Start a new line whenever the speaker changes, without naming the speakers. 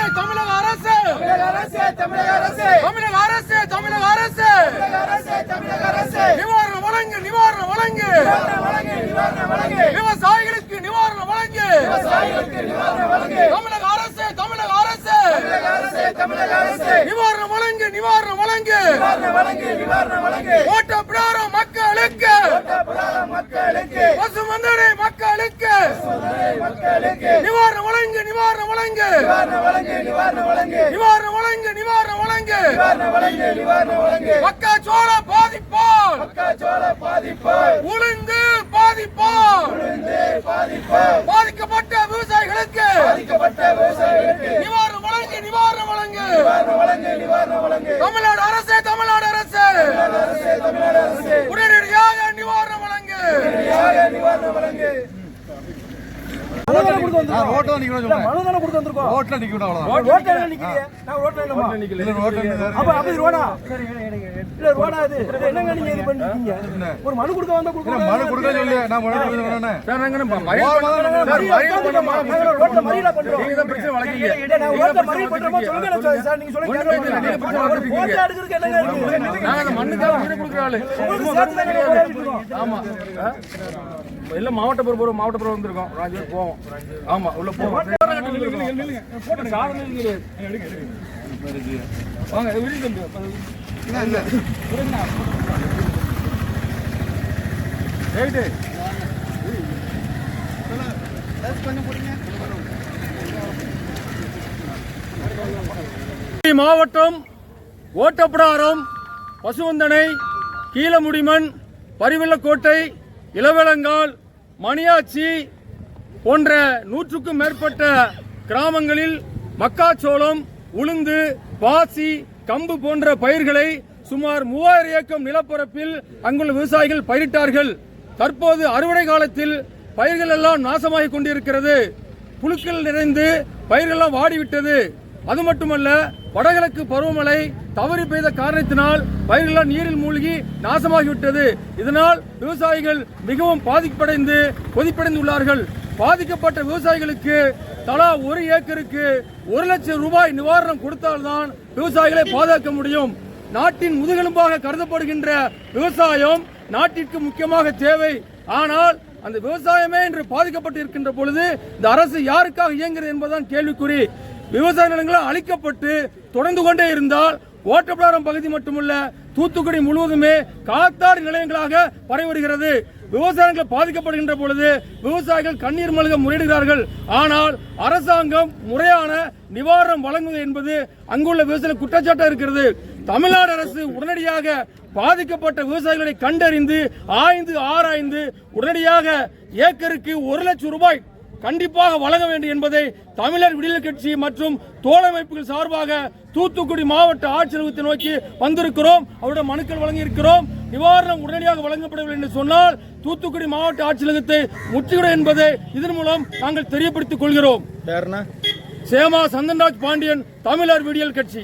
அரசு தமிழக அரசு!
தமிழக அரசு தமிழக அரசு!
தமிழக அரசு தமிழக அரசு!
தமிழக அரசு தமிழக அரசு!
நிவாரணம் வழங்கு நிவாரணம் வழங்கு!
நிவாரணம்
விவசாயிகளுக்கு நிவாரணம் வழங்கு!
விவசாயிகளுக்கு நிவாரணம் வழங்கு!
தமிழக அரசு தமிழக அரசு!
தமிழக அரசு தமிழக அரசு!
நிவாரணம் வழங்கு நிவாரணம் வழங்கு!
நிவாரணம் வழங்கு நிவாரணம் வழங்கு!
நிவாரணம் வழங்கு நிவாரணம் வழங்கு.
நிவாரணம் வழங்கு நிவாரணம் வழங்கு.
நிவாரணம் வழங்கு நிவாரணம் வழங்கு.
மக்கா சோள பாதிப்பால் மக்கா
சோள பாதிப்பால். உளுந்து பாதிப்பால்.
உளுந்து பாதிப்பால்.
பாதிக்கப்பட்ட விவசாயிகளுக்கு.
பாதிக்கப்பட்ட விவசாயிகளுக்கு.
நிவாரணம் வழங்கு நிவாரணம் வழங்கு.
நிவாரணம் வழங்கு நிவாரணம் வழங்கு.
தமிழ்நாடு அரசு தமிழ்நாடு அரசு. உடனடியாக நிவாரணம் வழங்கு.
உடனடியாக நிவாரணம் வழங்கு.
ஓட்டல நிக்கணும் சொல்றேன்
மனு கொடுத்து வந்திருக்கோம்.
ஓட்டல நிக்கணும் அவ்வளவுதான்.
ஓட்டல நிக்கிறீங்க நான்
ஓட்டல நான் மனு கொடுக்க
வேணானே சார் நாங்க தான் பிரச்சனை வளக்கீங்க மண்ணுக்காக
ஆமா. எல்லாம் மாவட்ட பொறுப்பு மாவட்ட பொறுப்பு வந்திருக்கோம். ராஜு போவோம் ஆமா உள்ள போவோம் வாங்க. ரைட்டு. மாவட்டம் ஓட்டப்பிடாரம் பசுவந்தனை கீழமுடிமன் பரிவள்ளக்கோட்டை இளவேலங்கால் மணியாச்சி போன்ற நூற்றுக்கும் மேற்பட்ட கிராமங்களில் மக்காச்சோளம் உளுந்து பாசி கம்பு போன்ற பயிர்களை சுமார் மூவாயிரம் ஏக்கம் நிலப்பரப்பில் அங்குள்ள விவசாயிகள் பயிரிட்டார்கள். தற்போது அறுவடை காலத்தில் பயிர்கள் எல்லாம் நாசமாகிக் கொண்டிருக்கிறது. புழுக்கள் நிறைந்து பயிர்களெல்லாம் வாடிவிட்டது. அது மட்டுமல்ல வடகிழக்கு பருவமழை தவறி பெய்த காரணத்தினால் பயிர்களெல்லாம் நீரில் மூழ்கி நாசமாகிவிட்டது. இதனால் விவசாயிகள் மிகவும் பாதிப்படைந்து கொதிப்படைந்துள்ளார்கள். பாதிக்கப்பட்ட விவசாயிகளுக்கு தலா ஒரு ஏக்கருக்கு ஒரு லட்சம் ரூபாய் நிவாரணம் கொடுத்தால்தான் விவசாயிகளை பாதுகாக்க முடியும். நாட்டின் முதுகெலும்பாக கருதப்படுகின்ற விவசாயம் நாட்டிற்கு முக்கியமாக தேவை. ஆனால் அந்த விவசாயமே இன்று பாதிக்கப்பட்டு இருக்கின்ற பொழுது இந்த அரசு யாருக்காக இயங்குகிறது என்பதுதான் கேள்விக்குறி. விவசாய நிலங்களும் அழிக்கப்பட்டு தொடர்ந்து கொண்டே இருந்தால் ஓட்டப்பிடாரம் பகுதி மட்டுமல்ல தூத்துக்குடி முழுவதுமே காத்தாடி நிலையங்களாக பரவி வருகிறது. விவசாயிகள் பாதிக்கப்படுகின்ற பொழுது விவசாயிகள் கண்ணீர் மல்க முறையிடுகிறார்கள். ஆனால் அரசாங்கம் முறையான நிவாரணம் வழங்குவது என்பது அங்குள்ள விவசாய குற்றச்சாட்டாக இருக்கிறது. தமிழ்நாடு அரசு உடனடியாக பாதிக்கப்பட்ட விவசாயிகளை கண்டறிந்து ஆய்ந்து ஆராய்ந்து உடனடியாக ஏக்கருக்கு ஒரு லட்சம் ரூபாய் கண்டிப்பாக வழங்க வேண்டும் என்பதை தமிழர் விடுதலை கட்சி மற்றும் தோழமைப்புகள் சார்பாக தூத்துக்குடி மாவட்ட ஆட்சியரகத்தை நோக்கி வந்திருக்கிறோம். அவருடைய மனுக்கள் வழங்கி இருக்கிறோம் நிவாரணம் உடனடியாக வழங்கப்படவில்லை என்று சொன்னால் தூத்துக்குடி மாவட்ட ஆட்சியரகத்தை முற்றுகிட என்பதை இதன் மூலம் நாங்கள் தெரியப்படுத்திக் கொள்கிறோம். சேமா சந்தன்ராஜ் பாண்டியன் தமிழர் விடியல் கட்சி.